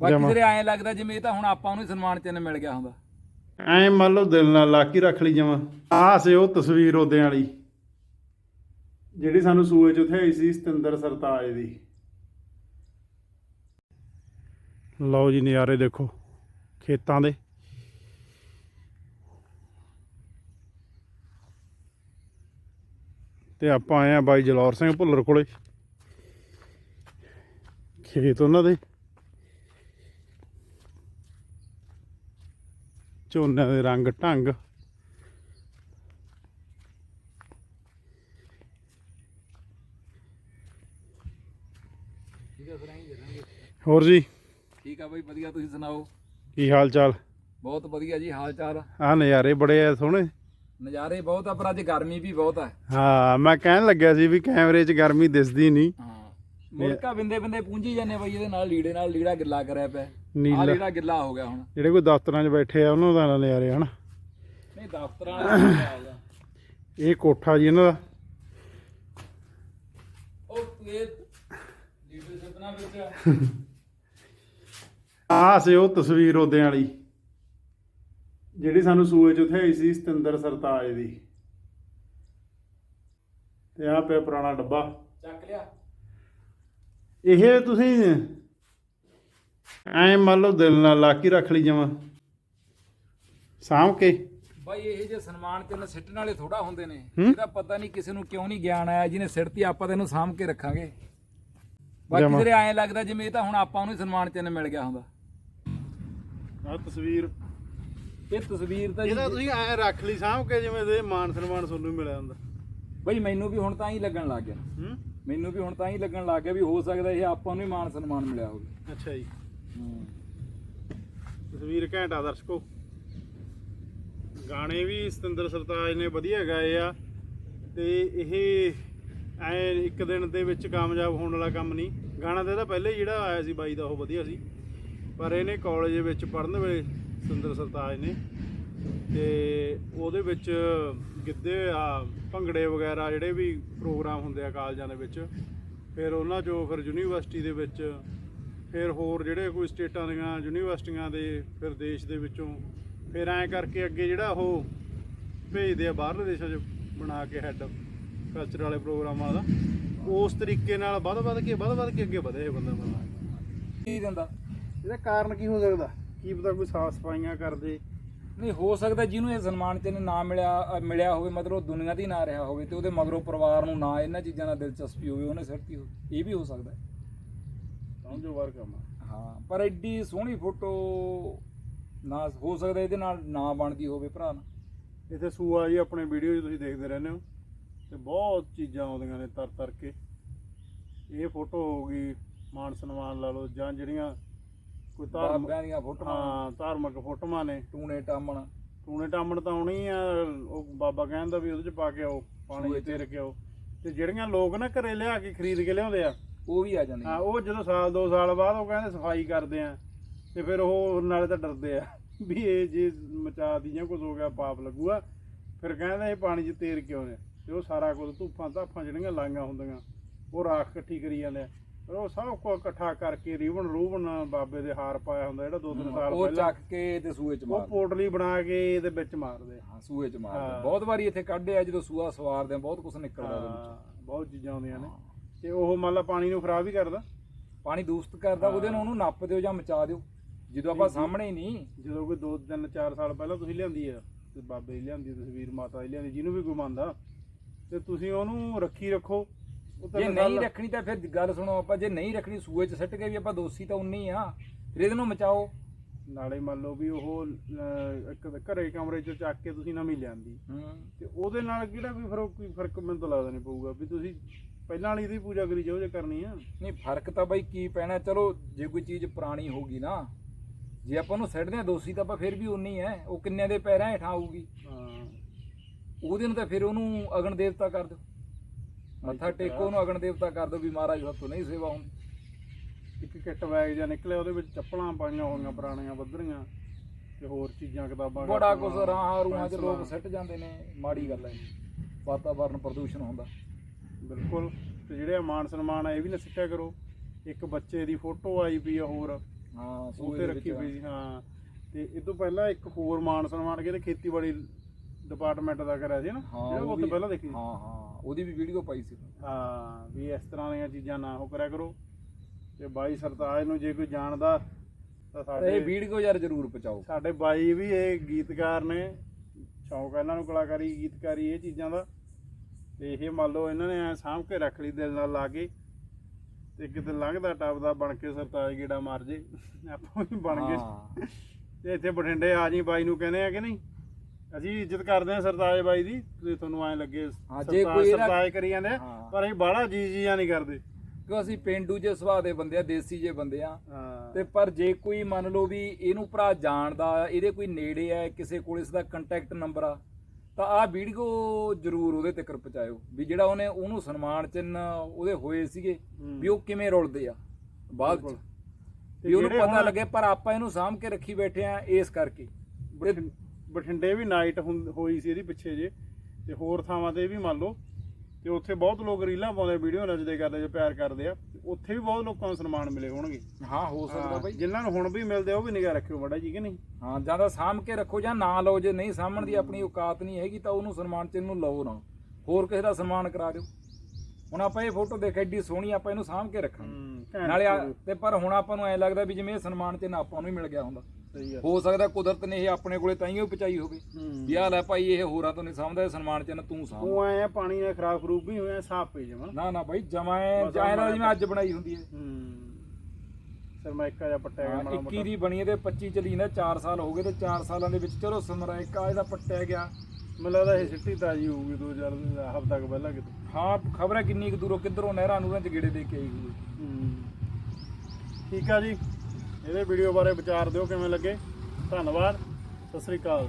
ਬਾਕੀ ਜਮਾਂ। ਜਿਹੜੇ ਐਂ ਲੱਗਦਾ ਜਿਵੇਂ ਇਹ ਤਾਂ ਹੁਣ ਆਪਾਂ ਨੂੰ ਹੀ ਸਨਮਾਨ ਚਿੰਨ੍ਹ ਮਿਲ ਗਿਆ ਹੁੰਦਾ। ਐਂ ਮੰਨ ਲਓ ਦਿਲ ਨਾਲ ਲਾ ਕੇ ਰੱਖ ਲਈ ਜਮਾ। ਆਹ ਸੀ ਉਹ ਤਸਵੀਰ ਉਹਦੇ ਵਾਲੀ। ਜਿਹੜੀ ਸਾਨੂੰ ਸੂਏ ਚ ਉੱਥੇ ਆਈ ਸੀ ਸਤਿੰਦਰ ਸਰਤਾਜ ਦੀ। ਲਓ ਜੀ ਨਜ਼ਾਰੇ ਦੇਖੋ ਖੇਤਾਂ ਦੇ। ਤੇ ਆਪਾਂ ਆਏ ਆ ਬਾਈ ਜਲੌਰ ਸਿੰਘ ਭੁੱਲਰ ਕੋਲੇ। ਖੇਤ ਉਹਨਾਂ ਦੇ। ਝੋਨੇ ਦੇ ਰੰਗ ਢੰਗ। ਹੋਰ ਜੀ? ਠੀਕ ਆ ਬਾਈ ਵਧੀਆ ਤੁਸੀਂ ਸੁਣਾਓ? ਕੀ ਹਾਲ ਚਾਲ? ਬਹੁਤ ਵਧੀਆ ਜੀ ਹਾਲ ਚਾਲ? ਆ ਨਜ਼ਾਰੇ ਬੜੇ ਆ ਸੋਹਣੇ। ਨਜ਼ਾਰੇ ਬਹੁਤ ਆ ਪਰ ਅੱਜ ਗਰਮੀ ਵੀ ਬਹੁਤ ਆ। ਹਾਂ ਮੈਂ ਕਹਿਣ ਲੱਗਿਆ ਸੀ ਵੀ ਕੈਮਰੇ 'ਚ ਗਰਮੀ ਦਿਸਦੀ ਨਹੀਂ। ਹਾਂ। ਮੁਲਕਾ ਬਿੰਦੇ ਬਿੰਦੇ ਪੂੰਝੀ ਜਾਂਦੇ ਬਾਈ ਇਹਦੇ ਨਾਲ ਲੀੜੇ ਨਾਲ ਲੀੜਾ ਗਿੱਲਾ ਕਰਿਆ ਪਿਆ। ਆ ਨੀਲਾ ਲੀੜਾ ਗਿੱਲਾ ਹੋ ਗਿਆ ਹੁਣ। ਜਿਹੜੇ ਕੋਈ ਦਫ਼ਤਰਾਂ 'ਚ ਬੈਠੇ ਆ ਉਹਨਾਂ ਦਾ ਨਜ਼ਾਰੇ ਹਨ। ਨਹੀਂ ਦਫ਼ਤਰਾਂ ਵਾਲਾ ਆ ਗਿਆ। ਇਹ ਕੋਠਾ ਜੀ ਇਹਨਾਂ ਦਾ। ਉਹ ਇਹ ਵਿੱਚ ਆਹ ਸੀ ਉਹ ਤਸਵੀਰ ਉਹਦੇ ਵਾਲੀ। ਜਿਹੜੀ ਸਾਨੂੰ ਸੂਏ 'ਚ ਉੱਥੇ ਆਈ ਸੀ ਸਤਿੰਦਰ ਸਰਤਾਜ ਦੀ। ਤੇ ਆਹ ਪਿਆ ਪੁਰਾਣਾ ਡੱਬਾ। ਚੱਕ ਲਿਆ। ਇਹ ਤੁਸੀਂ ਐਂ ਮੰਨ ਲਓ ਦਿਲ ਨਾਲ ਲਾ ਕੇ ਰੱਖ ਲਈ ਜਮਾ ਸਾਂਭ ਕੇ। ਬਾਈ ਇਹ ਜੇ ਸਨਮਾਨ ਚਿੰਨ੍ਹ ਸਿੱਟਣ ਵਾਲੇ ਥੋੜਾ ਹੁੰਦੇ ਨੇ? ਇਹਦਾ ਪਤਾ ਨਹੀਂ ਕਿਸੇ ਨੂੰ ਕਿਉਂ ਨਹੀਂ ਗਿਆਨ ਆਇਆ ਜਿਹਨੇ ਸਿੱਟਤੀ ਆਪਾਂ ਤਾਂ ਇਹਨੂੰ ਸਾਂਭ ਕੇ ਰੱਖਾਂਗੇ। ਬਾਕੀ। ਜਿਹੜੇ ਐਂ ਲੱਗਦਾ ਜਿਵੇਂ ਇਹ ਤਾਂ ਹੁਣ ਆਪਾਂ ਨੂੰ ਹੀ ਸਨਮਾਨ ਚਿੰਨ੍ਹ ਮਿਲ ਗਿਆ ਹੁੰਦਾ। ਆਹ ਤਸਵੀਰ। ਇਹ ਤਸਵੀਰ ਤਾਂ ਇਹਦਾ ਤੁਸੀਂ ਐਂ ਰੱਖ ਲਈ ਸਾਂਭ ਕੇ ਜਿਵੇਂ ਦੇ ਮਾਨ ਸਨਮਾਨ ਤੁਹਾਨੂੰ ਮਿਲਿਆ ਹੁੰਦਾ। ਬਾਈ ਮੈਨੂੰ ਵੀ ਹੁਣ ਤਾਂ ਹੀ ਲੱਗਣ ਲੱਗ ਗਿਆ। ਹੂੰ? ਮੈਨੂੰ ਵੀ ਹੁਣ ਤਾਂ ਹੀ ਲੱਗਣ ਲੱਗ ਗਿਆ ਵੀ ਹੋ ਸਕਦਾ ਇਹ ਆਪਾਂ ਨੂੰ ਹੀ ਮਾਨ ਸਨਮਾਨ ਮਿਲਿਆ ਹੋਵੇ। ਅੱਛਾ ਜੀ। ਤਸਵੀਰ ਘੈਂਟਾ ਦਰਸ਼ਕੋ। ਗਾਣੇ ਵੀ ਸਤਿੰਦਰ ਸਰਤਾਜ ਨੇ ਵਧੀਆ ਗਾਏ ਆ ਤੇ ਇਹ ਐ ਇੱਕ ਦਿਨ ਦੇ ਵਿੱਚ ਕਾਮਯਾਬ ਹੋਣ ਵਾਲਾ ਕੰਮ ਨਹੀਂ। ਗਾਣਾ ਤਾਂ ਇਹਦਾ ਪਹਿਲੇ ਜਿਹੜਾ ਆਇਆ ਸੀ ਬਾਈ ਦਾ, ਉਹ ਵਧੀਆ ਸੀ। ਪਰ ਇਹਨੇ ਕਾਲਜ ਵਿੱਚ ਪੜ੍ਹਨ ਵੇਲੇ ਸਤਿੰਦਰ ਸਰਤਾਜ ਨੇ ਤੇ ਉਹਦੇ ਵਿੱਚ ਗਿੱਧੇ ਆ, ਭੰਗੜੇ ਵਗੈਰਾ ਜਿਹੜੇ ਵੀ ਪ੍ਰੋਗਰਾਮ ਹੁੰਦੇ ਆ ਕਾਲਜਾਂ ਦੇ ਵਿੱਚ, ਫਿਰ ਉਹਨਾਂ ਚੋਂ ਫਿਰ ਯੂਨੀਵਰਸਿਟੀ ਦੇ ਵਿੱਚ ਫਿਰ ਹੋਰ ਜਿਹੜੇ ਕੋਈ ਸਟੇਟਾਂ ਦੀਆਂ ਯੂਨੀਵਰਸਿਟੀਆਂ ਦੇ ਫਿਰ ਦੇਸ਼ ਦੇ ਵਿੱਚੋਂ ਫਿਰ ਐਂ ਕਰਕੇ ਅੱਗੇ ਜਿਹੜਾ ਉਹ ਭੇਜਦੇ ਆ ਬਾਹਰਲੇ ਦੇਸ਼ਾਂ 'ਚ ਬਣਾ ਕੇ ਹੈੱਡ ਕਲਚਰ ਵਾਲੇ ਪ੍ਰੋਗਰਾਮਾਂ ਦਾ ਉਸ ਤਰੀਕੇ ਨਾਲ ਵੱਧ ਵੱਧ ਕੇ ਵੱਧ ਵੱਧ ਕੇ ਅੱਗੇ ਵਧਿਆ ਇਹ ਬੰਦਾ ਬੰਦਾ ਕੀ। ਦਿੰਦਾ? ਇਹਦਾ ਕਾਰਨ ਕੀ ਹੋ ਸਕਦਾ? ਕੀ ਪਤਾ ਕੋਈ ਸਾਫ਼ ਸਫਾਈਆਂ ਕਰਦੇ? ਨਹੀਂ ਹੋ ਸਕਦਾ ਜਿਹਨੂੰ ਇਹ ਸਨਮਾਨ ਚਿੰਨ੍ਹ ਨਾ ਮਿਲਿਆ ਮਿਲਿਆ ਹੋਵੇ ਮਤਲਬ ਉਹ ਦੁਨੀਆ ਦੀ ਨਾ ਰਿਹਾ ਹੋਵੇ ਤੇ ਉਹਦੇ ਮਗਰੋਂ ਪਰਿਵਾਰ ਨੂੰ ਨਾ ਇਹਨਾਂ ਚੀਜ਼ਾਂ ਨਾਲ ਦਿਲਚਸਪੀ ਹੋਵੇ ਉਹਨੇ ਸਿੱਟਤੀ ਹੋਵੇ ਇਹ ਵੀ ਹੋ ਸਕਦਾ ਹੈ। ਸਮਝੋ ਵਾਰ ਕੰਮ ਆ। ਹਾਂ ਪਰ ਐਡੀ ਸੋਹਣੀ ਫੋਟੋ ਨਾ ਹੋ ਸਕਦਾ ਇਹਦੇ ਨਾਲ ਨਾ ਬਣਦੀ ਹੋਵੇ ਭਰਾ ਨਾਲ ਇੱਥੇ ਸੂਆ ਜੀ ਆਪਣੇ ਵੀਡੀਓ 'ਚ ਤੁਸੀਂ ਦੇਖਦੇ ਰਹਿੰਦੇ ਹੋ ਤੇ ਬਹੁਤ ਚੀਜ਼ਾਂ ਆਉਂਦੀਆਂ ਨੇ ਤਰ ਤਰ ਕੇ। ਇਹ ਫੋਟੋ ਹੋ ਗਈ ਮਾਨ ਸਨਮਾਨ ਲਾ ਲਓ ਜਾਂ ਜਿਹੜੀਆਂ ਕੋਈ ਧਾਰਮਿਕ ਬਾਬਿਆਂ ਦੀਆਂ ਫੋਟੋਆਂ। ਹਾਂ ਧਾਰਮਿਕ ਫੋਟੋਆਂ ਨੇ। ਟੂਣੇ ਟਾਮਣ। ਟੂਣੇ ਟਾਮਣ ਤਾਂ ਆਉਣੀ ਆ ਉਹ ਬਾਬਾ ਕਹਿੰਦਾ ਵੀ ਉਹਦੇ 'ਚ ਪਾ ਕੇ ਆਓ ਪਾਣੀ ਸੂਏ 'ਚ 'ਚ। ਤੇਰ ਕੇ ਆਓ। ਤੇ ਜਿਹੜੀਆਂ ਲੋਕ ਨਾ ਘਰੇ ਲਿਆ ਕੇ ਖਰੀਦ ਕੇ ਲਿਆਉਂਦੇ ਆ ਉਹ ਵੀ ਆ ਜਾਂਦੇ ਹਾਂ ਉਹ ਜਦੋਂ ਸਾਲ ਦੋ ਸਾਲ ਬਾਅਦ ਉਹ ਕਹਿੰਦੇ ਸਫ਼ਾਈ ਕਰਦੇ ਆ ਤੇ ਫਿਰ ਉਹ ਨਾਲੇ ਤਾਂ ਡਰਦੇ ਆ ਵੀ ਇਹ ਜੇ ਮਚਾ ਦੀ ਜਾਂ ਕੁਝ ਹੋ ਗਿਆ ਪਾਪ ਲੱਗੂਗਾ। ਫਿਰ ਕਹਿੰਦੇ ਇਹ ਪਾਣੀ 'ਚ ਤੇਰ ਕਿਉਂ ਨੇ? ਤੇ ਉਹ ਸਾਰਾ ਕੁਝ ਧੂਫਾਂ ਧਾਫਾਂ ਜਿਹੜੀਆਂ ਲਾਈਆਂ ਹੁੰਦੀਆਂ ਉਹ ਰਾਖ ਇਕੱਠੀ ਕਰੀ ਜਾਂਦੇ ਆ। ਉਹ ਸਭ ਕੁਝ ਇਕੱਠਾ ਕਰਕੇ ਰੀਵਨ ਰੂਬਨ ਬਾਬੇ ਦੇ ਹਾਰ ਪਾਇਆ ਹੁੰਦਾ ਜਿਹੜਾ ਦੋ ਤਿੰਨ ਸਾਲ ਉਹ ਪਹਿਲਾਂ। ਚੱਕ ਕੇ ਤੇ ਸੂਏ ਚ ਉਹ ਮਾਰ ਪੋਟਲੀ ਬਣਾ ਕੇ ਇਹਦੇ ਵਿੱਚ ਮਾਰਦੇ ਹਾਂ ਸੂਏ ਚ ਮਾਰਦੇ। ਬਹੁਤ ਵਾਰੀ ਇੱਥੇ ਕੱਢਿਆ ਜਦੋਂ ਸੂਆ ਸਵਾਰਦੇ ਆ ਬਹੁਤ ਕੁਝ ਨਿਕਲਦਾ ਉਹਦੇ ਵਿੱਚੋਂ। ਹਾਂ, ਬਹੁਤ ਚੀਜ਼ਾਂ ਆਉਂਦੀਆਂ ਨੇ। ਤੇ ਉਹ ਮੰਨ ਲਾ ਪਾਣੀ ਨੂੰ ਖਰਾਬ ਹੀ ਕਰਦਾ। ਪਾਣੀ ਦੂਸ਼ਿਤ ਕਰਦਾ ਉਹਦੇ ਨਾਲ ਉਹਨੂੰ ਨੱਪ ਦਿਓ ਜਾਂ ਮਚਾ ਦਿਓ। ਜਦੋਂ ਆਪਾਂ ਸਾਹਮਣੇ ਹੀ ਨਹੀਂ। ਜਦੋਂ ਕੋਈ 2 3 4 ਸਾਲ ਪਹਿਲਾਂ ਤੁਸੀਂ ਲਿਆਂਦੀ ਆ ਤੇ ਬਾਬੇ ਦੀ ਲਿਆਂਦੀ ਤਸਵੀਰ ਮਾਤਾ ਦੀ ਲਿਆਂਦੀ ਜਿਹਨੂੰ ਵੀ ਕੋਈ ਮੰਨਦਾ ਤੇ ਤੁਸੀਂ ਉਹਨੂੰ ਰੱਖੀ ਰੱਖੋ। ਜੇ ਨਹੀਂ ਰੱਖਣੀ ਤਾਂ ਫਿਰ ਗੱਲ ਸੁਣੋ ਆਪਾਂ ਜੇ ਨਹੀਂ ਰੱਖਣੀ ਸੂਏ ਚ ਸਿੱਟ ਕੇ ਵੀ ਆਪਾਂ ਦੋਸ਼ੀ ਤਾਂ ਉਨੇ ਹੀ ਆ। ਫਿਰ ਇਹਦੇ ਨੂੰ ਮਚਾਓ। ਨਾਲੇ ਮੰਨ ਲਓ ਵੀ ਉਹ ਇੱਕ ਘਰੇ ਕਮਰੇ ਚੋਂ ਚੱਕ ਕੇ ਤੁਸੀਂ ਨਵੀਂ ਲਿਆਂਦੀ। ਤੇ ਉਹਦੇ ਨਾਲ ਕਿਹੜਾ ਵੀ ਫਿਰ ਕੋਈ ਫ਼ਰਕ ਮੈਨੂੰ ਤਾਂ ਲੱਗਦਾ ਨਹੀਂ ਪਊਗਾ ਵੀ ਤੁਸੀਂ ਪਹਿਲਾਂ ਵਾਲੀ ਦੀ ਪੂਜਾ ਕਰੀ ਜਾਓ ਜੇ ਕਰਨੀ ਆ। ਨਹੀਂ ਫ਼ਰਕ ਤਾਂ ਬਾਈ ਕੀ ਪੈਣਾ ਚਲੋ ਜੇ ਕੋਈ ਚੀਜ਼ ਪੁਰਾਣੀ ਹੋਗੀ ਨਾ ਜੇ ਆਪਾਂ ਉਹਨੂੰ ਸਿੱਟਦੇ ਆ ਦੋਸ਼ੀ ਤਾਂ ਆਪਾਂ ਫਿਰ ਵੀ ਉਨੇ ਹੀ ਉਹ ਕਿੰਨਿਆਂ ਦੇ ਪੈਰਾਂ ਹੇਠਾਂ ਆਊਗੀ। ਹਾਂ। ਉਹਦੇ ਨੂੰ ਤਾਂ ਫਿਰ ਉਹਨੂੰ ਅਗਨ ਦੇਵਤਾ ਕਰ ਦਿਓ। ਮੱਥਾ ਟੇਕੋ ਉਹਨੂੰ ਅਗਨ ਦੇਵਤਾ ਕਰ ਦਿਓ ਵੀ ਮਹਾਰਾਜ ਸਾਤੋਂ ਨਹੀਂ ਸੇਵਾ ਹੁੰਦੀ ਇੱਕ ਕਿੱਟ ਬੈਗ ਜਾਂ ਨਿਕਲਿਆ ਉਹਦੇ ਵਿੱਚ ਚੱਪਲਾਂ ਪਾਈਆਂ ਹੋਈਆਂ ਪੁਰਾਣੀਆਂ ਬੱਦਰੀਆਂ ਤੇ ਹੋਰ ਚੀਜ਼ਾਂ ਕਿਤਾਬਾਂ ਬੜਾ ਕੁਝ ਰਾਹਾਂ ਰੂਹਾਂ ਚ ਲੋਕ। ਸਿੱਟ ਜਾਂਦੇ ਨੇ ਮਾੜੀ ਗੱਲ ਹੈ ਵਾਤਾਵਰਨ ਪ੍ਰਦੂਸ਼ਣ ਹੁੰਦਾ। ਬਿਲਕੁਲ। ਤੇ ਜਿਹੜੇ ਮਾਨ ਸਨਮਾਨ ਆ ਇਹ ਵੀ ਨਾ ਸਿੱਟਿਆ ਕਰੋ। ਇੱਕ ਬੱਚੇ ਦੀ ਫੋਟੋ ਆਈ ਪਈ ਆ ਹੋਰ। ਹਾਂ ਸੂਏ ਦੇ ਰੱਖੀ ਵਿੱਚ। ਹੋਈ ਸੀ ਹਾਂ। ਤੇ ਇਹ ਤੋਂ ਪਹਿਲਾਂ ਇੱਕ ਹੋਰ ਮਾਨ ਸਨਮਾਨ ਕਿਤੇ ਖੇਤੀਬਾੜੀ ਡਿਪਾਰਟਮੈਂਟ ਦਾ ਕਰਿਆ ਸੀ ਨਾ? ਹਾਂ ਜਿਹੜਾ ਉਹ ਉਹ ਤੋਂ ਵੀ- ਪਹਿਲਾਂ ਦੇਖੀ ਸੀ। ਹਾਂ ਹਾਂ। ਉਹਦੀ ਵੀ ਵੀਡੀਓ ਪਾਈ ਸੀ। ਹਾਂ ਵੀ ਇਸ ਤਰ੍ਹਾਂ ਦੀਆਂ ਚੀਜ਼ਾਂ ਨਾ ਉਹ ਕਰਿਆ ਕਰੋ। ਤੇ ਬਾਈ ਸਰਤਾਜ ਨੂੰ ਜੇ ਕੋਈ ਜਾਣਦਾ ਤਾਂ ਇਹ ਸਾਡੇ ਵੀਡੀਓ ਯਾਰ ਜ਼ਰੂਰ ਪਹੁੰਚਾਓ। ਸਾਡੇ ਬਾਈ ਵੀ ਇਹ ਗੀਤਕਾਰ ਨੇ। ਸ਼ੌਂਕ ਹੈ ਇਹਨਾਂ ਨੂੰ ਕਲਾਕਾਰੀ ਗੀਤਕਾਰੀ ਇਹ ਚੀਜ਼ਾਂ ਦਾ। ਤੇ ਇਹ ਮੰਨ ਲਓ ਇਹਨਾਂ ਨੇ ਐ ਸਾਂਭ ਕੇ ਰੱਖ ਲਈ ਦਿਲ ਨਾਲ ਲਾ ਕੇ ਤੇ ਕਿਤੇ ਲੰਘਦਾ ਟੱਪਦਾ ਬਣ ਕੇ ਸਰਤਾਜ ਗੇੜਾ ਮਾਰ ਜੇ। ਆਪਾਂ ਵੀ ਬਣ ਗਏ। ਤੇ ਇੱਥੇ ਬਠਿੰਡੇ ਆ ਜੀ ਬਾਈ ਨੂੰ ਕਹਿੰਦੇ ਆ ਕਿ ਨਹੀਂ? ਅਸੀਂ ਇੱਜ਼ਤ ਕਰਦੇ ਆ ਸਰਤਾਜ ਬਾਈ ਦੀ ਤੇ ਤੁਹਾਨੂੰ ਐ ਲੱਗੇ ਹਾਂ, ਜੇ ਸਰਤਾਜ- ਕੋਈ ਇਹਦਾ- ਸਰਤਾਜ ਕਰੀ ਜਾਂਦੇ। ਪਰ ਅਸੀਂ ਬਾਹਲਾ ਜੀ ਜੀਆਂ ਨਹੀਂ ਕਰਦੇ। ਕਿਉਂ ਅਸੀਂ ਪਿੰਡੂ ਜੇ ਸੁਭਾਅ ਦੇ ਬੰਦੇ ਆ ਦੇਸੀ ਜੇ ਬੰਦੇ ਆ। ਤੇ ਪਰ ਜੇ ਕੋਈ ਮੰਨ ਲਓ ਵੀ ਇਹਨੂੰ ਭਰਾ ਜਾਣਦਾ ਇਹਦੇ ਕੋਈ ਨੇੜੇ ਆ ਕਿਸੇ ਕੋਲ ਇਸ ਦਾ ਕੰਟੈਕਟ ਨੰਬਰ ਆ ਤਾਂ ਆਹ ਵੀਡੀਓ ਜ਼ਰੂਰ ਉਹਦੇ ਤੱਕ ਪਹੁੰਚਾਇਓ ਵੀ ਜਿਹੜਾ ਉਹਨੇ ਉਹਨੂੰ ਸਨਮਾਨ ਚਿੰਨ ਉਹਦੇ ਹੋਏ ਸੀਗੇ। ਵੀ ਉਹ ਕਿਵੇਂ ਰੁਲਦੇ ਆ ਬਾਅਦ ਚ। ਤੇ ਵੀ ਉਹਨੂੰ ਪਤਾ ਲੱਗੇ ਪਰ ਆਪਾਂ ਇਹਨੂੰ ਸਾਂਭ ਕੇ ਰੱਖੀ ਬੈਠੇ ਆ ਇਸ ਕਰਕੇ ਬਠਿੰਡੇ ਵੀ ਨਾਈਟ ਹੋਈ ਸੀ ਇਹਦੀ ਪਿੱਛੇ ਜੇ ਤੇ ਹੋਰ ਥਾਵਾਂ ਤੇ ਵੀ ਮੰਨ ਲਓ ਤੇ ਉੱਥੇ ਬਹੁਤ ਲੋਕ ਰੀਲਾਂ ਪਾਉਂਦੇ ਵੀਡੀਓ ਨੱਚਦੇ ਕਰਦੇ ਜੇ ਪਿਆਰ ਕਰਦੇ ਆ ਤੇ ਉੱਥੇ ਵੀ ਬਹੁਤ ਲੋਕਾਂ ਨੂੰ ਸਨਮਾਨ ਮਿਲੇ ਹੋਣਗੇ। ਹਾਂ ਹੋ ਸਕਦਾ ਬਾਈ। ਜਿਨ੍ਹਾਂ ਨੂੰ ਹੁਣ ਵੀ ਮਿਲਦੇ ਉਹ ਵੀ ਨਿਗਾਹ ਰੱਖਿਓ ਮੜਾ ਜੀ ਕਿ ਨਹੀਂ? ਹਾਂ ਜਾਂ ਤਾਂ ਸਾਂਭ ਕੇ ਰੱਖੋ ਜਾਂ ਨਾ ਲਓ ਜੇ ਨਹੀਂ ਸਾਂਭਣ ਦੀ ਆਪਣੀ ਔਕਾਤ ਨਹੀਂ ਹੈਗੀ ਤਾਂ ਉਹਨੂੰ ਸਨਮਾਨ ਚਿੰਨ ਨੂੰ ਲਓ ਨਾ। ਹੋਰ ਕਿਸੇ ਦਾ ਸਨਮਾਨ ਕਰਾ ਦਿਓ। ਹੁਣ ਆਪਾਂ ਇਹ ਫੋਟੋ ਦੇਖ ਐਡੀ ਸੋਹਣੀ ਆਪਾਂ ਇਹਨੂੰ ਸਾਂਭ ਕੇ ਰੱਖਾਂਗੇ। ਨਾਲੇ ਤੇ ਪਰ ਹੁਣ ਆਪਾਂ ਨੂੰ ਐ ਲੱਗਦਾ ਵੀ ਜਿਵੇਂ ਇਹ ਸਨਮਾਨ ਚਿੰਨ ਆਪਾਂ ਨੂੰ ਹੀ ਮਿਲ ਗਿਆ ਹੁੰਦਾ। ਹੋ ਸਕਦਾ ਕੁਦਰਤ ਨੇ ਇਹ ਆਪਣੇ ਕੋਲੇ ਤਾਂ ਹੀ ਉਹ ਪਹੁੰਚਾਈ ਹੋਵੇ। ਵੀ ਆਹ ਲੈ ਭਾਈ ਇਹ ਹੋਰਾਂ ਤੋਂ ਨਹੀਂ ਇਹ ਸਨਮਾਨ ਚਿੰਨ ਤੂੰ ਸਾਂਭ। ਉਹ ਆਏ ਆ ਪਾਣੀ ਨਾਲ ਖਰਾਬ ਖਰੂਬ ਵੀ ਹੋਇਆ ਸਾਫ਼ ਪਈ ਜਮਨ ਨਾ ਨਾ ਭਾਈ ਜਮਾ ਆਹ ਜਿਵੇਂ ਅੱਜ ਬਣਾਈ ਹੁੰਦੀ ਹੈ। ਸਰਮਾਇਕਾ ਜਾਂ ਪੱਟਿਆ ਗਿਆ ਮਾੜਾ 21 ਦੀ ਬਣੀ ਤੇ 25 ਚੱਲੀ ਜਾਂਦਾ 4 ਸਾਲ ਹੋ ਗਏ ਤੇ 4 ਸਾਲਾਂ ਦੇ ਵਿੱਚ ਚਲੋ ਸਮਰਾਇਕਾ ਇਹਦਾ ਪੱਟਿਆ ਗਿਆ। ਮੈਨੂੰ ਲੱਗਦਾ ਇਹ ਸਿੱਟੀ ਤਾਜੀ ਹੋਊਗੀ ਦੋ ਚਾਰ ਹਫ਼ਤਾ ਕੁ ਪਹਿਲਾਂ ਕਿਤੇ। ਹਾਂ ਖਬਰ ਹੈ ਕਿੰਨੀ ਕੁ ਦੂਰੋਂ ਕਿੱਧਰੋਂ ਨਹਿਰਾਂ ਨੂਰਾਂ ਚ ਗੇੜੇ ਦੇ ਕੇ ਆਈ ਹੋਈ ਹੂੰ। ਠੀਕ ਆ ਜੀ। ਇਹਦੇ ਵੀਡੀਓ ਬਾਰੇ ਵਿਚਾਰ ਦਿਓ ਕਿਵੇਂ ਲੱਗੇ। ਧੰਨਵਾਦ। ਸਤਿ ਸ੍ਰੀ ਅਕਾਲ।